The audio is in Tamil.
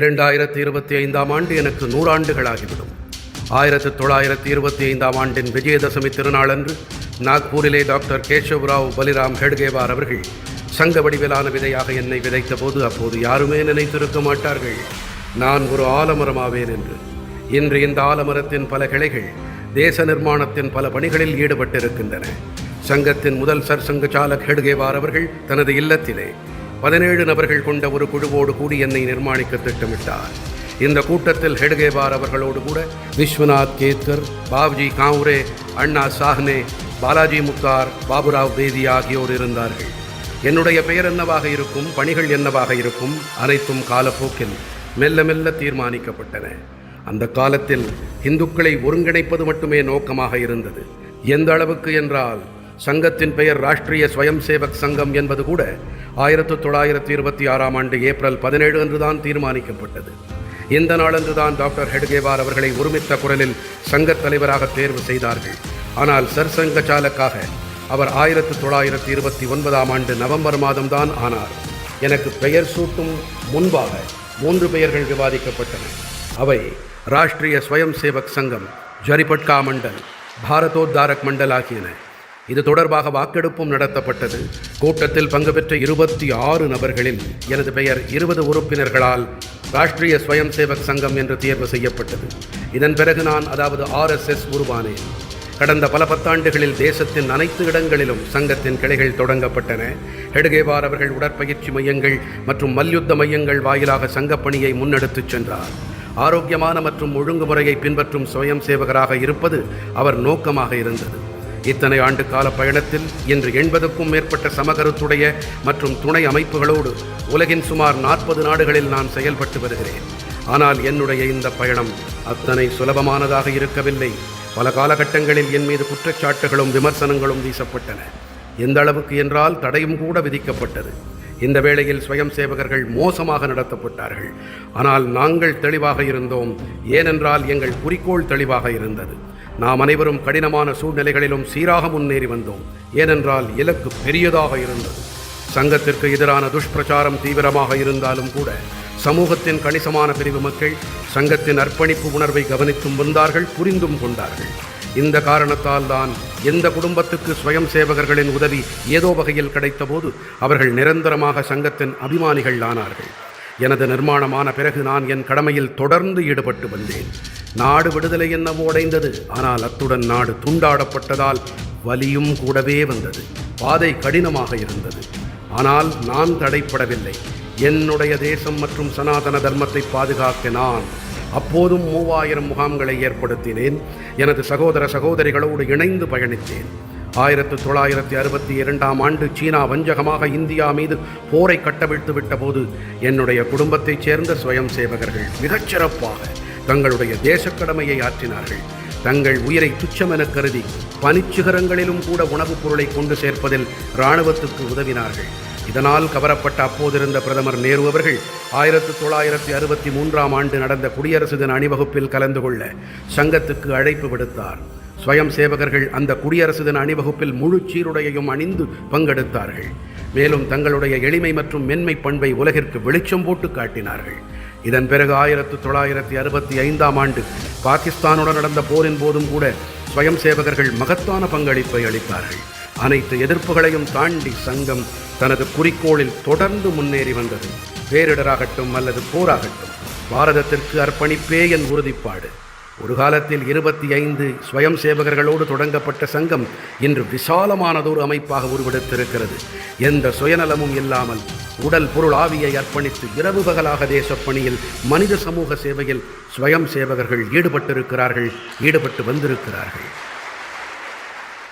இரண்டாயிரத்தி இருபத்தி ஐந்தாம் ஆண்டு எனக்கு நூறாண்டுகளாகிவிடும். ஆயிரத்தி தொள்ளாயிரத்தி இருபத்தி ஐந்தாம் ஆண்டின் விஜயதசமி திருநாளன்று நாக்பூரிலே டாக்டர் கேசவராவ் பலிராம் ஹெட்கேவார் அவர்கள் சங்க வடிவிலான விதையாக என்னை விதைத்த போது அப்போது யாருமே நினைத்திருக்க மாட்டார்கள். நான் ஒரு ஆலமரமாவேன் என்று. இன்று இந்த ஆலமரத்தின் பல கிளைகள் தேச நிர்மாணத்தின் பல பணிகளில் ஈடுபட்டிருக்கின்றன. சங்கத்தின் முதல் சர்சங்க சாலக் ஹெட்கேவார் அவர்கள் தனது இல்லத்திலே பதினேழு நபர்கள் கொண்ட ஒரு குழுவோடு கூடி என்னை நிர்மாணிக்க திட்டமிட்டார். இந்த கூட்டத்தில் ஹெட்கேவார் அவர்களோடு கூட விஸ்வநாத் கேத்கர் பாப்ஜி காவுரே அண்ணா சாஹ்னே பாலாஜி முத்தார் பாபுராவ் பேதி ஆகியோர் இருந்தார்கள். என்னுடைய பெயர் என்னவாக இருக்கும் பணிகள் என்னவாக இருக்கும் அனைத்தும் காலப்போக்கில் மெல்ல மெல்ல தீர்மானிக்கப்பட்டன. அந்த காலத்தில் இந்துக்களை ஒருங்கிணைப்பது மட்டுமே நோக்கமாக இருந்தது. எந்த அளவுக்கு என்றால் சங்கத்தின் பெயர் ராஷ்டிரிய ஸ்வயம் சேவக் சங்கம் என்பது கூட ஆயிரத்து தொள்ளாயிரத்தி இருபத்தி ஆறாம் ஆண்டு ஏப்ரல் பதினேழு அன்றுதான் தீர்மானிக்கப்பட்டது. இந்த நாளன்றுதான் டாக்டர் ஹெட்கேவார் அவர்களை ஒருமித்த குரலில் சங்கத் தலைவராக தேர்வு செய்தார்கள். ஆனால் சர்சங்க சாலக்காக அவர் ஆயிரத்து தொள்ளாயிரத்தி இருபத்தி ஒன்பதாம் ஆண்டு நவம்பர் மாதம்தான் ஆனார். எனக்கு பெயர் சூட்டும் முன்பாக மூன்று பெயர்கள் விவாதிக்கப்பட்டன. அவை ராஷ்டிரிய ஸ்வயம் சேவக் சங்கம் ஜரிபட்கா மண்டல் பாரதோத்தாரக் மண்டல் ஆகியன. இது தொடர்பாக வாக்கெடுப்பும் நடத்தப்பட்டது. கூட்டத்தில் பங்கு பெற்ற இருபத்தி ஆறு நபர்களில் எனது பெயர் இருபது உறுப்பினர்களால் ராஷ்டிரிய ஸ்வயம் சேவக் சங்கம் என்று தேர்வு செய்யப்பட்டது. இதன் பிறகு நான் அதாவது ஆர்எஸ்எஸ் உருவானேன். கடந்த பல பத்தாண்டுகளில் தேசத்தின் அனைத்து இடங்களிலும் சங்கத்தின் கிளைகள் தொடங்கப்பட்டன. ஹெடுகேவார் அவர்கள் உடற்பயிற்சி மையங்கள் மற்றும் மல்யுத்த மையங்கள் வாயிலாக சங்கப்பணியை முன்னெடுத்துச் சென்றார். ஆரோக்கியமான மற்றும் ஒழுங்குமுறையை பின்பற்றும் சுயம் சேவகராக இருப்பது அவர் நோக்கமாக இருந்தது. இத்தனை ஆண்டு கால பயணத்தில் இன்று எண்பதுக்கும் மேற்பட்ட சமகருத்துடைய மற்றும் துணை அமைப்புகளோடு உலகின் சுமார் நாற்பது நாடுகளில் நான் செயல்பட்டு வருகிறேன். ஆனால் என்னுடைய இந்த பயணம் அத்தனை சுலபமானதாக இருக்கவில்லை. பல காலகட்டங்களில் என் மீது குற்றச்சாட்டுகளும் விமர்சனங்களும் வீசப்பட்டன. எந்த அளவுக்கு என்றால் தடையும் கூட விதிக்கப்பட்டது. இந்த வேளையில் ஸ்வயம் சேவகர்கள் மோசமாக நடத்தப்பட்டார்கள். ஆனால் நாங்கள் தெளிவாக இருந்தோம். ஏனென்றால் எங்கள் குறிக்கோள் தெளிவாக இருந்தது. நாம் அனைவரும் கடினமான சூழ்நிலைகளிலும் சீராக முன்னேறி வந்தோம். ஏனென்றால் இலக்கு பெரியதாக இருந்தது. சங்கத்திற்கு எதிரான துஷ்பிரச்சாரம் தீவிரமாக இருந்தாலும் கூட சமூகத்தின் கணிசமான பிரிவு மக்கள் சங்கத்தின் அர்ப்பணிப்பு உணர்வை கவனித்தும் வந்தார்கள் புரிந்தும் கொண்டார்கள். இந்த காரணத்தால் தான் எந்த குடும்பத்துக்கு ஸ்வயம் சேவகர்களின் உதவி ஏதோ வகையில் கிடைத்தபோது அவர்கள் நிரந்தரமாக சங்கத்தின் அபிமானிகள் ஆனார்கள். எனது நிர்மாணமான பிறகு நான் என் கடமையில் தொடர்ந்து ஈடுபட்டு வந்தேன். நாடு விடுதலை என்னவோ அடைந்தது. ஆனால் அத்துடன் நாடு துண்டாடப்பட்டதால் வலியும் கூடவே வந்தது. பாதை கடினமாக இருந்தது. ஆனால் நான் தடைப்படவில்லை. என்னுடைய தேசம் மற்றும் சனாதன தர்மத்தை பாதுகாக்க நான் அப்போதும் மூவாயிரம் முகாம்களை ஏற்படுத்தினேன். எனது சகோதர சகோதரிகளோடு இணைந்து பயணித்தேன். ஆயிரத்து தொள்ளாயிரத்தி அறுபத்தி இரண்டாம் ஆண்டு சீனா வஞ்சகமாக இந்தியா மீது போரை கட்டவிழ்த்து விட்டபோது என்னுடைய குடும்பத்தைச் சேர்ந்த சுயம் சேவகர்கள் மிகச்சிறப்பாக தங்களுடைய தேசக்கடமையை ஆற்றினார்கள். தங்கள் உயிரை துச்சமென கருதி பனிச்சிகரங்களிலும் கூட உணவுப் பொருளை கொண்டு சேர்ப்பதில் இராணுவத்துக்கு உதவினார்கள். இதனால் கவரப்பட்ட அப்போதிருந்த பிரதமர் நேரு அவர்கள் ஆயிரத்து தொள்ளாயிரத்தி அறுபத்தி மூன்றாம் ஆண்டு நடந்த குடியரசு தின அணிவகுப்பில் கலந்து கொள்ள சங்கத்துக்கு அழைப்பு விடுத்தார். ஸ்வயம் சேவகர்கள் அந்த குடியரசு தின அணிவகுப்பில் முழு சீருடையையும் அணிந்து பங்கெடுத்தார்கள். மேலும் தங்களுடைய எளிமை மற்றும் மென்மை பண்பை உலகிற்கு வெளிச்சம் போட்டு காட்டினார்கள். இதன் பிறகு ஆயிரத்து தொள்ளாயிரத்தி அறுபத்தி ஐந்தாம் ஆண்டு பாகிஸ்தானுடன் நடந்த போரின் போதும் கூட ஸ்வயம் சேவகர்கள் மகத்தான பங்களிப்பை அளித்தார்கள். அனைத்து எதிர்ப்புகளையும் தாண்டி சங்கம் தனது குறிக்கோளில் தொடர்ந்து முன்னேறி வந்தது. பேரிடராகட்டும் அல்லது போராகட்டும் பாரதத்திற்கு அர்ப்பணிப்பே என் உறுதிப்பாடு. ஒரு காலத்தில் இருபத்தி ஐந்து ஸ்வயம் சேவகர்களோடு தொடங்கப்பட்ட சங்கம் இன்று விசாலமானதொரு அமைப்பாக உருவெடுத்திருக்கிறது. எந்த சுயநலமும் இல்லாமல் உடல் பொருள் ஆவியை அர்ப்பணித்து இரவு பகலாக தேசப்பணியில் மனித சமூக சேவையில் ஸ்வயம் சேவகர்கள் ஈடுபட்டிருக்கிறார்கள் ஈடுபட்டு வந்திருக்கிறார்கள்.